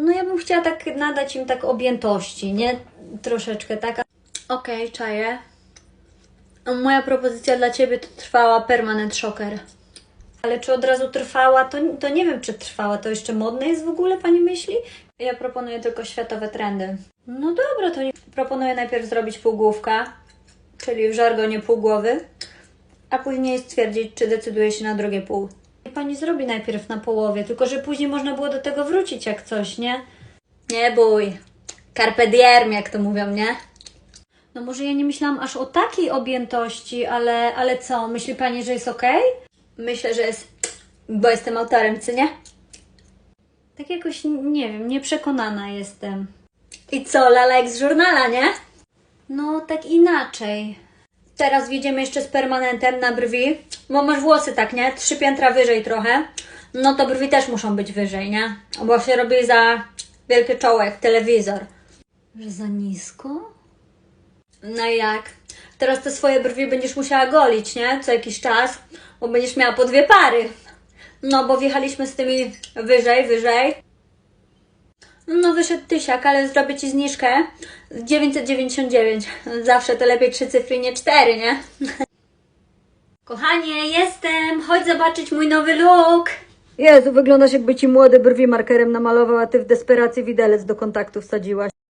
No ja bym chciała tak nadać im tak objętości, nie? Troszeczkę tak. Okej, czaję. A Moja propozycja dla Ciebie to trwała permanent shocker. Ale czy od razu trwała, to, to nie wiem, czy trwała. To jeszcze modne jest w ogóle, Pani myśli? Ja proponuję tylko światowe trendy. No dobra, to. Proponuję najpierw zrobić półgłówka, czyli w żargonie pół głowy, a później stwierdzić, czy decyduje się na drugie pół. Pani zrobi najpierw na połowie, tylko że później można było do tego wrócić jak coś, nie? Nie bój. Carpe diem, jak to mówią, nie? No może ja nie myślałam aż o takiej objętości, ale, ale co? Myśli Pani, że jest ok? Myślę, że jest, bo jestem autorem, czy nie? Tak jakoś, nie wiem, nieprzekonana jestem. I co, lala jak z żurnala, nie? No, tak inaczej. Teraz wjedziemy jeszcze z permanentem na brwi, bo masz włosy tak, nie? Trzy piętra wyżej trochę. No to brwi też muszą być wyżej, nie? Bo się robi za wielkie czoło, jak telewizor. Że za nisko? No jak? Teraz te swoje brwi będziesz musiała golić, nie? Co jakiś czas, bo będziesz miała po dwie pary. No, bo wjechaliśmy z tymi wyżej, wyżej. No, wyszedł tysiak, ale zrobię Ci zniżkę 999. Zawsze to lepiej trzy cyfry, nie cztery, nie? Kochanie, jestem! Chodź zobaczyć mój nowy look! Jezu, wyglądasz jakby Ci młode brwi markerem namalował, a Ty w desperacji widelec do kontaktu wsadziłaś.